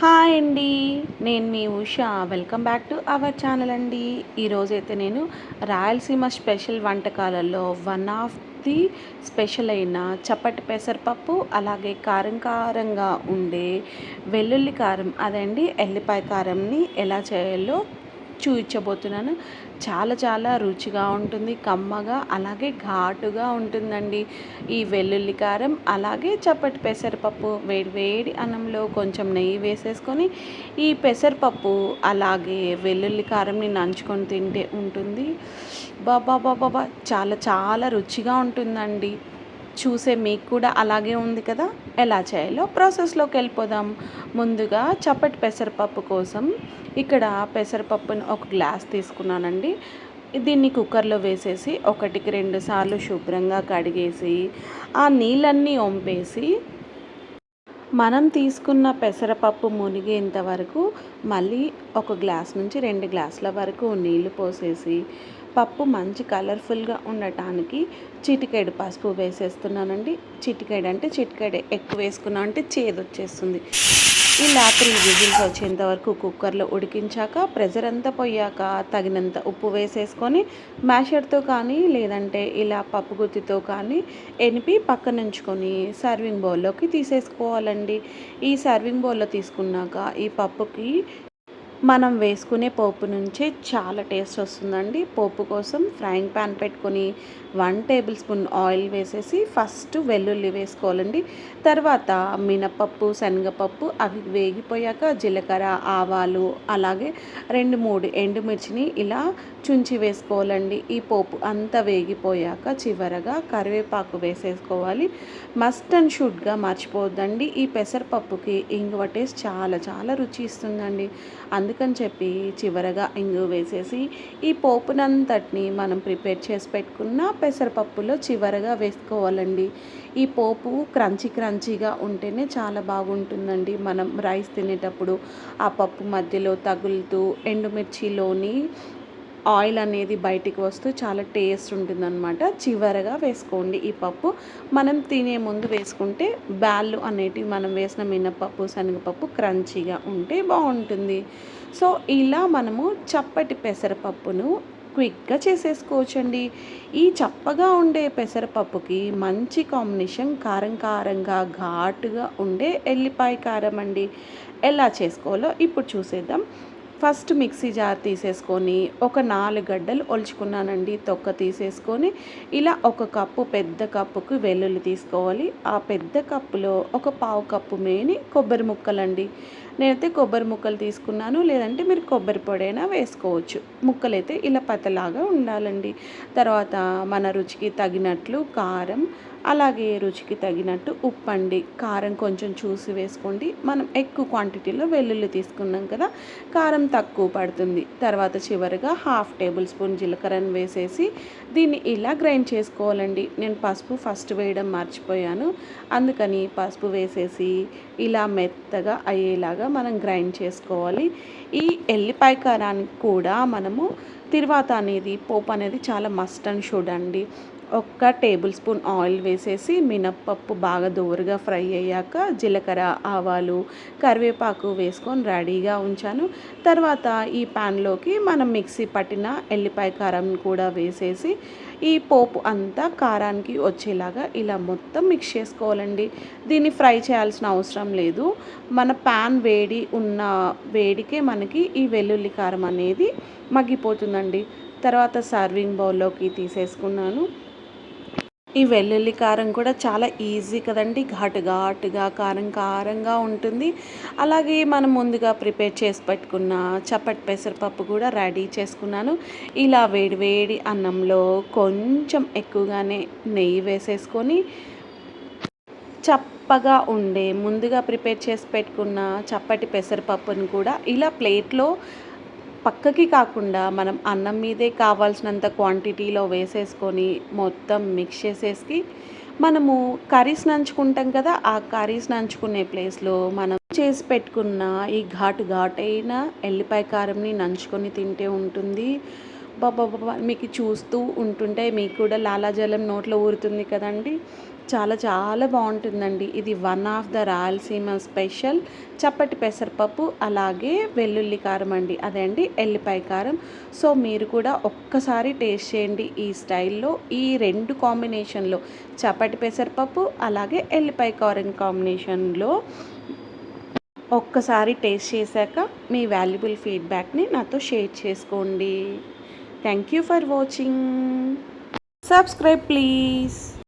Hi అండి. నేను మీ Usha. Welcome back to our channel అండి. ఈరోజైతే నేను రాయలసీమ స్పెషల్ వంటకాలలో వన్ ఆఫ్ ది స్పెషల్ అయిన చప్పటి పెసరపప్పు అలాగే కారం కారంగా ఉండే వెల్లుల్లి కారం అదండి ఎల్లిపాయ కారంని ఎలా చేయాలో చూపించబోతున్నాను. చాలా చాలా రుచిగా ఉంటుంది కమ్మగా అలాగే ఘాటుగా ఉంటుందండి. ఈ వెల్లుల్లి కారం అలాగే చప్పటి పెసరపప్పు వేడి వేడి అన్నంలో కొంచెం నెయ్యి వేసేసుకొని ఈ పెసరపప్పు అలాగే వెల్లుల్లి కారంని నంచుకొని తింటే ఉంటుంది. బాబా బాబా చాలా చాలా రుచిగా ఉంటుందండి. చూసే మీకు కూడా అలాగే ఉంది కదా? ఎలా చేయాలో ప్రాసెస్లోకి వెళ్ళిపోదాం. ముందుగా చప్పటి పెసరపప్పు కోసం ఇక్కడ పెసరపప్పుని ఒక గ్లాస్ తీసుకున్నానండి. దీన్ని కుక్కర్లో వేసేసి ఒకటికి రెండు సార్లు శుభ్రంగా కడిగేసి ఆ నీళ్ళన్నీ వంపేసి మనం తీసుకున్న పెసరపప్పు మునిగేంత వరకు మళ్ళీ ఒక గ్లాస్ నుంచి రెండు గ్లాసుల వరకు నీళ్ళు పోసేసి పప్పు మంచి కలర్ఫుల్గా ఉండటానికి చిటికేడు పసుపు వేసేస్తున్నానండి. చిటికేడు అంటే చిటికేడు ఎక్కువ వేసుకున్నాం అంటే చేదు వచ్చేస్తుంది ఇలా త్రీ విజిల్స్ వచ్చేంత వరకు కుక్కర్లో ఉడికించాక ప్రెజర్ అంతా పోయాక తగినంత ఉప్పు వేసేసుకొని మ్యాషర్తో కానీ లేదంటే ఇలా పప్పు గుత్తితో కానీ ఎనిపి పక్కన ఉంచుకొని సర్వింగ్ బౌల్లోకి తీసేసుకోవాలండి. ఈ సర్వింగ్ బౌల్లో తీసుకున్నాక ఈ పప్పుకి మనం వేసుకునే పోపు నుంచే చాలా టేస్ట్ వస్తుందండి. పోపు కోసం ఫ్రైయింగ్ ప్యాన్ పెట్టుకొని వన్ టేబుల్ స్పూన్ ఆయిల్ వేసేసి ఫస్ట్ వెల్లుల్లి వేసుకోవాలండి. తర్వాత మినపప్పు శనగపప్పు అవి వేగిపోయాక జీలకర్ర ఆవాలు అలాగే రెండు మూడు ఎండుమిర్చిని ఇలా చుంచి వేసుకోవాలండి. ఈ పోపు అంతా వేగిపోయాక చివరగా కరివేపాకు వేసేసుకోవాలి. మస్ట్ అండ్ షుడ్గా మర్చిపోవద్దండి. ఈ పెసరపప్పుకి ఇంగువ టేస్ట్ చాలా చాలా రుచి ఇస్తుందండి. అందుకని చెప్పి చివరగా ఇంగు వేసేసి ఈ పోపునంతటిని మనం ప్రిపేర్ చేసి పెట్టుకున్న పెసరపప్పులో చివరగా వేసుకోవాలండి. ఈ పోపు క్రంచి క్రంచీగా ఉంటేనే చాలా బాగుంటుందండి. మనం రైస్ తినేటప్పుడు ఆ పప్పు మధ్యలో తగులుతూ ఎండుమిర్చిలోని ఆయిల్ అనేది బయటికి వస్తూ చాలా టేస్ట్ ఉంటుందన్నమాట. చివరగా వేసుకోండి ఈ పప్పు. మనం తినే ముందు వేసుకుంటే బ్యాళ్ళు అనేటివి మనం వేసిన మినపప్పు శనగపప్పు క్రంచీగా ఉంటే బాగుంటుంది. సో ఇలా మనము చప్పటి పెసరపప్పును క్విక్గా చేసేసుకోవచ్చండి. ఈ చప్పగా ఉండే పెసరపప్పుకి మంచి కాంబినేషన్ కారం కారంగా ఘాటుగా ఉండే ఎల్లిపాయ కారం అండి. ఎలా చేసుకోవాలో ఇప్పుడు చూసేద్దాం. ఫస్ట్ మిక్సీ జార్ తీసేసుకొని ఒక నాలుగు గడ్డలు ఒలుచుకున్నానండి. తొక్క తీసేసుకొని ఇలా ఒక కప్పు పెద్ద కప్పుకు వెల్లుల్లి తీసుకోవాలి. ఆ పెద్ద కప్పులో ఒక పావు కప్పు మేని కొబ్బరి ముక్కలండి. నేనైతే కొబ్బరి ముక్కలు తీసుకున్నాను లేదంటే మీరు కొబ్బరి పొడైనా వేసుకోవచ్చు. ముక్కలైతే ఇలా పతలాగా ఉండాలండి. తర్వాత మన రుచికి తగినట్లు కారం అలాగే రుచికి తగినట్టు ఉప్పు అండి కారం కొంచెం చూసి వేసుకోండి. మనం ఎక్కువ క్వాంటిటీలో వెల్లుల్లి తీసుకున్నాం కదా కారం తక్కువ పడుతుంది. తర్వాత చివరిగా హాఫ్ టేబుల్ స్పూన్ జీలకర్రను వేసేసి దీన్ని ఇలా గ్రైండ్ చేసుకోవాలండి. నేను పసుపు ఫస్ట్ వేయడం మర్చిపోయాను. అందుకని పసుపు వేసేసి ఇలా మెత్తగా అయ్యేలాగా మనం గ్రైండ్ చేసుకోవాలి. ఈ ఎల్లిపాయ కారానికి కూడా మనము తిరువాత అనేది పోపు అనేది చాలా మస్ట్ అండ్ షుడ్ అండి. ఒక్క టేబుల్ స్పూన్ ఆయిల్ వేసేసి మినప్పప్పు బాగా దోరగా ఫ్రై అయ్యాక జీలకర్ర ఆవాలు కరివేపాకు వేసుకొని రెడీగా ఉంచాను. తర్వాత ఈ ప్యాన్లోకి మనం మిక్సీ పట్టిన ఎల్లిపాయ కారం కూడా వేసేసి ఈ పోపు అంతా కారానికి వచ్చేలాగా ఇలా మొత్తం మిక్స్ చేసుకోవాలండి. దీన్ని ఫ్రై చేయాల్సిన అవసరం లేదు. మన ప్యాన్ వేడి ఉన్న వేడికే మనకి ఈ వెల్లుల్లి కారం అనేది మగ్గిపోతుందండి. తర్వాత సర్వింగ్ బౌల్లోకి తీసేసుకున్నాను. ఈ వెల్లుల్లి కారం కూడా చాలా ఈజీ కదండి. ఘాటు ఘాటుగా కారం కారంగా ఉంటుంది. అలాగే మనం ముందుగా ప్రిపేర్ చేసి పెట్టుకున్న చప్పటి పెసరపప్పు కూడా రెడీ చేసుకున్నాను. ఇలా వేడివేడి అన్నంలో కొంచెం ఎక్కువగానే నెయ్యి వేసేసుకొని చప్పగా ఉండే ముందుగా ప్రిపేర్ చేసి పెట్టుకున్న చప్పటి పెసరపప్పును కూడా ఇలా ప్లేట్లో పక్కకి కాకుండా మనం అన్నం మీదే కావాల్సినంత క్వాంటిటీలో వేసేసుకొని మొత్తం మిక్స్ చేసేసి మనము కర్రీస్ నంచుకుంటాం కదా ఆ కర్రీస్ నంచుకునే ప్లేస్లో మనం చేసి పెట్టుకున్న ఈ ఘాటు ఘాటైన ఎల్లిపాయ కారంని నంచుకొని తింటే ఉంటుంది. బాబా మీకు చూస్తూ ఉంటుంటే మీకు కూడా లాలాజలం నోట్లో ఊరుతుంది కదండి. చాలా చాలా బాగుంటుందండి. ఇది one of the Rayalaseema special చప్పటి పెసరపప్పు అలాగే వెల్లుల్లి కారం అండి. అదే అండి ఎల్లిపాయ కారం. సో మీరు కూడా ఒక్కసారి టేస్ట్ చేయండి ఈ స్టైల్లో ఈ రెండు కాంబినేషన్లో. చప్పటి పెసరపప్పు అలాగే ఎల్లిపాయ కారం కాంబినేషన్లో ఒక్కసారి టేస్ట్ చేశాక మీ వాల్యుబుల్ ఫీడ్బ్యాక్ని నాతో షేర్ చేసుకోండి. Thank you for watching subscribe please